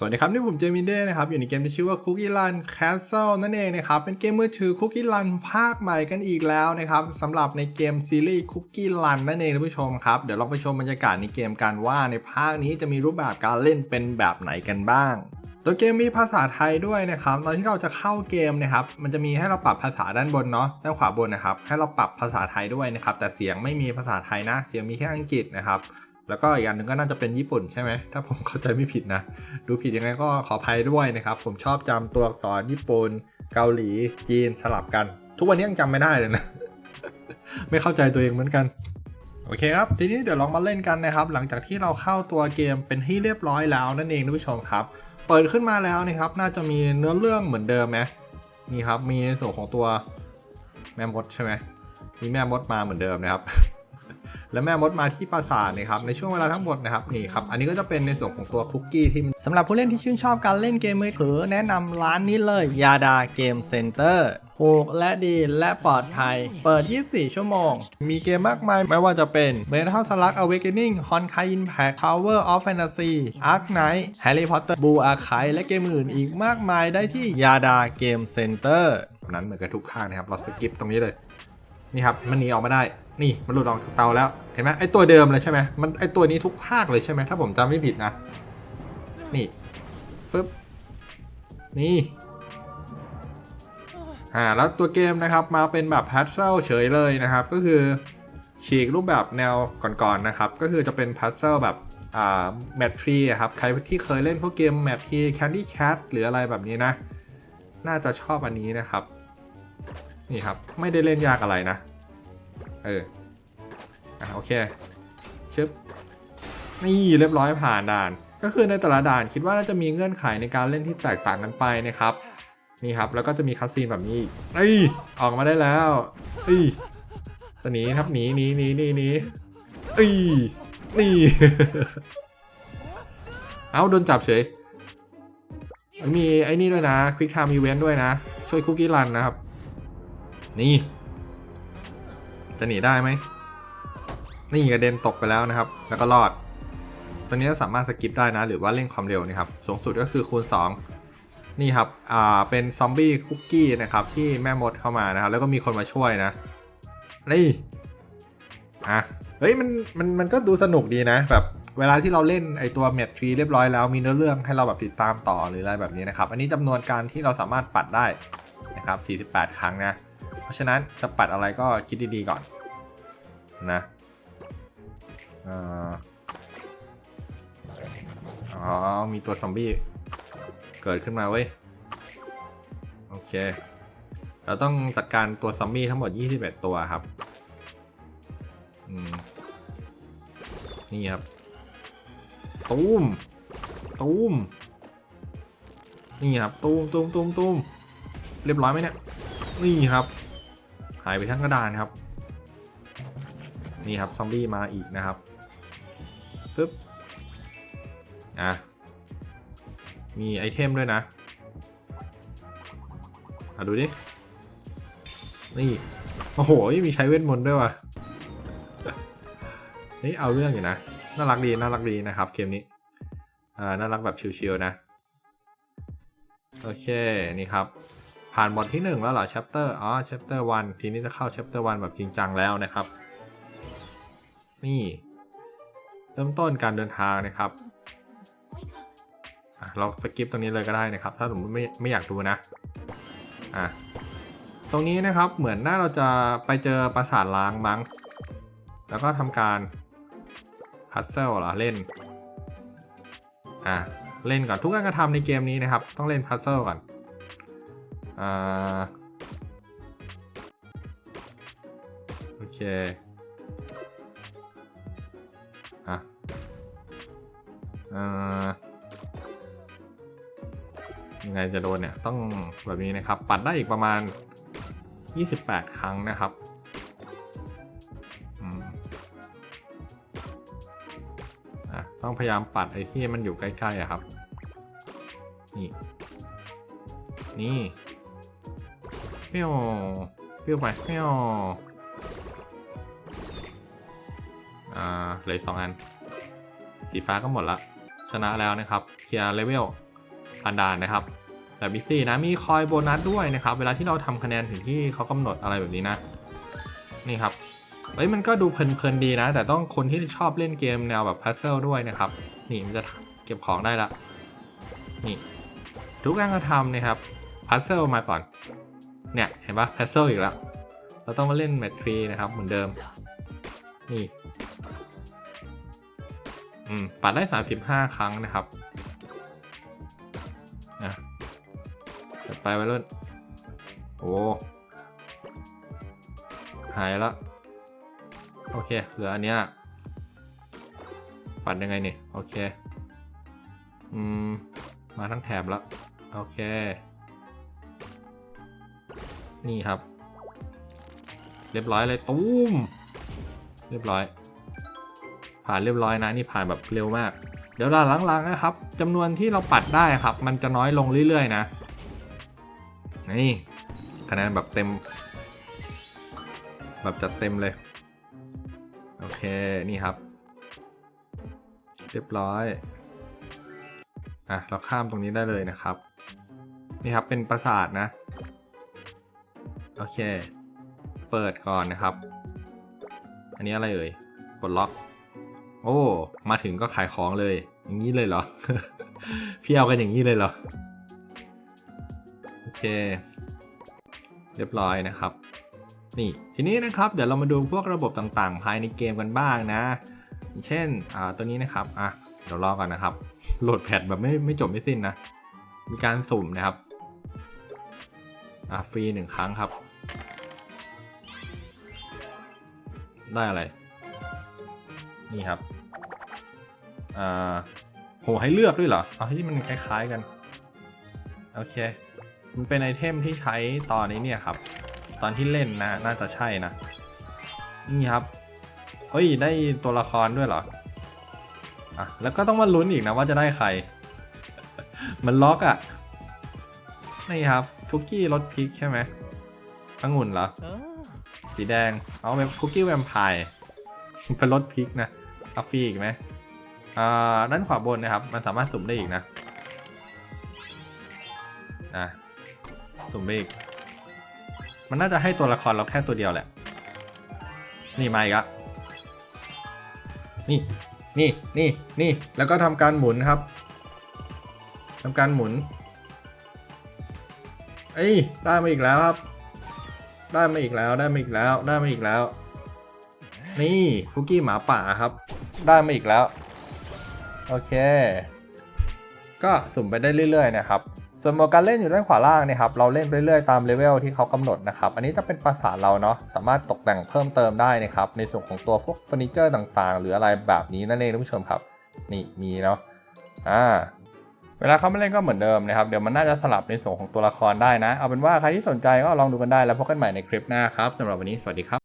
สวัสดีครับ นี่ผมเจมินเด้นะครับ อยู่ในเกมที่ชื่อว่า Cookie Run Castle นั่นเองนะครับ เป็นเกมมือถือ Cookie Run ภาคใหม่กันอีกแล้วนะครับสำหรับในเกมซีรีส์ Cookie Run นั่นเองท่านผู้ชมครับ เดี๋ยวเราไปชมบรรยากาศในเกมกันว่าในภาคนี้จะมีรูปแบบการเล่นเป็นแบบไหนกันบ้างตัวเกมมีภาษาไทยด้วยนะครับ ตอนที่เราจะเข้าเกมนะครับ มันจะมีให้เราปรับภาษาด้านบนเนาะ ด้านขวาบนนะครับ ให้เราปรับภาษาไทยด้วยนะครับ แต่เสียงไม่มีภาษาไทยนะ เสียงมีแค่อังกฤษนะครับ แล้วก็อีกอย่างหนึ่งก็น่าจะเป็นญี่ปุ่นใช่ไหมถ้าผมเข้าใจไม่ผิดนะ ดูผิดยังไงก็ขออภัยด้วยนะครับ ผมชอบจำตัวอักษรญี่ปุ่น เกาหลีจีนสลับกัน ทุกวันนี้ยังจำไม่ได้เลยนะ ไม่เข้าใจตัวเองเหมือนกัน โอเคครับ ทีนี้เดี๋ยวลองมาเล่นกันนะครับ หลังจากที่เราเข้าตัวเกมเป็นที่เรียบร้อยแล้วนั่นเองท่านผู้ชมครับ เปิดขึ้นมาแล้วนะครับ น่าจะมีเนื้อเรื่องเหมือนเดิมไหมนี่ครับ มีในส่วนของตัวแม่มดใช่ไหมมีแม่มดมาเหมือนเดิมนะครับ และแม่มดมาที่ปราสาทนะครับในช่วงเวลาทั้งหมดนะครับนี่ครับอันนี้ก็จะเป็นในส่วนของตัวคุกกี้ที่สำหรับผู้เล่นที่ชื่นชอบการเล่นเกมมือถือแนะนำร้านนี้เลยยาดาเกมเซ็นเตอร์ถูกและดีและปลอดภัย เปิด 24 ชั่วโมง มีเกมมากมาย ไม่ว่าจะเป็น Metal Slug Awakening Honkai Impact Tower of Fantasy Ark Knight Harry Potter Blue Archive และเกมอื่นอีกมากมายได้ที่ยาดาเกมเซ็นเตอร์นั้นเหมือนกับทุกภาคนะครับ เราสกิปตรงนี้เลย นี่ครับมันหนีออกมาได้ นี่มันหลุดออกจากเตาแล้ว เห็นไหมไอตัวเดิมเลยใช่ไหมมันไอตัวนี้ทุกภาคเลยใช่ไหมถ้าผมจำไม่ผิดนะ นี่ปึ๊บ นี่ อ่าแล้วตัวเกมนะครับมาเป็นแบบพัซเซิลเฉยเลยนะครับ ก็คือฉีกรูปแบบแนวก่อนๆนะครับ ก็คือจะเป็นพัซเซิลแบบอ่าแมททรีครับ ใครที่เคยเล่นพวกเกมแมททรีแคนดี้แคทหรืออะไรแบบนี้นะ น่าจะชอบอันนี้นะครับ นี่ครับ ไม่ได้เล่นยากอะไรนะ เออ อะโอเคชึบนี่เรียบร้อยผ่านด่าน ก็คือในแต่ละด่านคิดว่าน่าจะมีเงื่อนไขในการเล่นที่แตกต่างกันไปนะครับ นี่ครับแล้วก็จะมีคัสซีนแบบนี้อีกเอ้ยออกมาได้แล้วเอ้ยจะหนีครับหนีหนีหนีหนีหนีเอ้ยนี่ เอาโดนจับเฉย มีไอ้นี่ด้วยนะ Quick Time Event ด้วยนะ ช่วยคุกกี้รันนะครับ นี่ จะหนีได้ไหม นี่กระเด็นตกไปแล้วนะครับ แล้วก็รอด ตัวนี้สามารถสกิปได้นะ หรือว่าเร่งความเร็วนะครับ สูงสุดก็คือคูณ 2 นี่ครับ อ่า เป็นซอมบี้คุกกี้นะครับ ที่แม่มดเข้ามานะครับ แล้วก็มีคนมาช่วยนะ นี่ อะ เฮ้ย มัน มัน มันก็ดูสนุกดีนะ แบบเวลาที่เราเล่นไอตัวแมททรีเรียบร้อยแล้วมีเนื้อเรื่องให้เราแบบติดตามต่อหรืออะไรแบบนี้นะครับ อันนี้จำนวนการที่เราสามารถปัดได้นะครับ 48 ครั้งนะ ราะฉะนั้นจะปัดอะไรก็คิดดีๆก่อนนะอ๋อ มีตัวซอมบี้เกิดขึ้นมาเว้ย โอเค เราต้องจัดการตัวซอมบี้ทั้งหมด 21 ตัวครับนี่ครับ ตูม ตูม นี่ครับ ตูมตูมตูมตูมเรียบร้อยไหมเนี่ย นี่ครับายไปทั้งกระดานครับ นี่ครับซอมบี้มาอีกนะครับปึ๊บอะมีไอเทมด้วยนะอะดูดิ นี่ โอ้โหมีใช้เวทมนต์ด้วยว่ะนี่เอาเรื่องอยู่นะ น่ารักดีน่ารักดีนะครับเกมนี้ อ่า น่ารักแบบชิวๆนะ โอเค นี่ครับ ผ่านบทที่ 1 แล้วเหรอ chapter อ๋อ chapter 1 ทีนี้จะเข้า chapter 1 แบบจริงจังแล้วนะครับ นี่ เริ่มต้นการเดินทางนะครับเราสกิปตรงนี้เลยก็ได้นะครับ ถ้าสมมติไม่ไม่อยากดูนะอะตรงนี้นะครับเหมือนหน้าเราจะไปเจอปราสาทล้างมั้ง แล้วก็ทำการพัซเซิลเหรอเล่นอะเล่นก่อนทุกการกระทำในเกมนี้นะครับ ต้องเล่นพัซเซิลก่อน อ่า โอเค อะ อ่า ยังไงจะโดนเนี่ย ต้องแบบนี้นะครับ ปัดได้อีกประมาณ 28 ครั้งนะครับอืมอะต้องพยายามปัดไอ้ที่มันอยู่ใกล้ๆอะครับ นี่ นี่ เปี้ยวเปี้ยวไปเปี้ยวอ่าเหลือสองอัน สีฟ้าก็หมดละ ชนะแล้วนะครับ เคลียร์เลเวลผ่านดานนะครับแบบอีซี่นะมีคอยโบนัสด้วยนะครับ เวลาที่เราทำคะแนนถึงที่เขากำหนดอะไรแบบนี้นะ นี่ครับเอ้ยมันก็ดูเพลินๆดีนะ แต่ต้องคนที่ชอบเล่นเกมแนวแบบพัซเซิลด้วยนะครับ นี่มันจะเก็บของได้ละ นี่ ทุกการกระทำนะครับพัซเซิลมาก่อน เนี่ยเห็นปะพัซเซลอีกแล้ว เราต้องมาเล่นแมททรีนะครับเหมือนเดิม นี่ อืม ปัดได้ 35 ครั้งนะครับ นะจัดไปไว้รุ่น โอ้หายละโอเค เหลืออันเนี้ย ปัดยังไงเนี่ย โอเค อืม มาทั้งแถบแล้ว โอเค นี่ครับ เรียบร้อยเลยตุ้มเรียบร้อย ผ่านเรียบร้อยนะนี่ผ่านแบบเร็วมาก เดี๋ยวหลังๆนะครับจำนวนที่เราปัดได้ครับ มันจะน้อยลงเรื่อยๆนะ นี่คะแนนแบบเต็ม แบบจัดเต็มเลย โอเคนี่ครับ เรียบร้อยอะเราข้ามตรงนี้ได้เลยนะครับ นี่ครับเป็นปราสาทนะ โอเค เปิดก่อนนะครับ อันนี้อะไรเอ่ยกดล็อก โอ้ มาถึงก็ขายของเลย อย่างนี้เลยเหรอ พี่เอากันอย่างนี้เลยเหรอ โอเค เรียบร้อยนะครับ นี่ทีนี้นะครับเดี๋ยวเรามาดูพวกระบบต่างๆ ภายในเกมกันบ้างนะ เช่นอ่าตัวนี้นะครับอะเดี๋ยวรอก่อนนะครับ โหลดแพทแบบไม่ไม่จบไม่สิ้นนะ มีการสุ่มนะครับ อะฟรีหนึ่งครั้งครับ ได้อะไร นี่ครับอ่าโหให้เลือกด้วยเหรอเอาที่มันคล้ายๆกัน โอเค มันเป็นไอเทมที่ใช้ตอนนี้เนี่ยครับ ตอนที่เล่นนะน่าจะใช่นะ นี่ครับเฮ้ย ได้ตัวละครด้วยเหรอ อะ แล้วก็ต้องมาลุ้นอีกนะว่าจะได้ใคร มันล็อกอะ่ะ นี่ครับคุกกี้รสพริกใช่ไหม องุ่นเหรอ สีแดง เอาเป็นคุกกี้แวมไพร์เป็นรสพริกนะกาแฟอีกไหมอ่าด้านขวาบนนะครับ มันสามารถสุ่มได้อีกนะอะสุ่มไปอีก มันน่าจะให้ตัวละครเราแค่ตัวเดียวแหละ นี่มาอีกอะนี่นี่นี่นี่แล้วก็ทำการหมุนครับทำการหมุน เอ้ยได้มาอีกแล้วครับ ได้มาอีกแล้วได้มาอีกแล้วได้มาอีกแล้ว นี่คุกกี้หมาป่าครับ ได้มาอีกแล้ว โอเค ก็สุ่มไปได้เรื่อยๆนะครับส่วนโหมดการเล่นอยู่ด้านขวาล่างนะครับเราเล่นไปเรื่อยๆตามเลเวลที่เขากำหนดนะครับ อันนี้จะเป็นภาษาเราเนาะสามารถตกแต่งเพิ่มเติมได้นะครับ ในส่วนของตัวพวกเฟอร์นิเจอร์ต่างๆ หรืออะไรแบบนี้นั่นเองท่านผู้ชมครับ นี่มีเนาะอ่า เวลาเขาไม่เล่นก็เหมือนเดิมนะครับ เดี๋ยวมันน่าจะสลับในส่วนของตัวละครได้นะ เอาเป็นว่าใครที่สนใจก็ลองดูกันได้แล้วพบกันใหม่ในคลิปหน้าครับสำหรับวันนี้สวัสดีครับ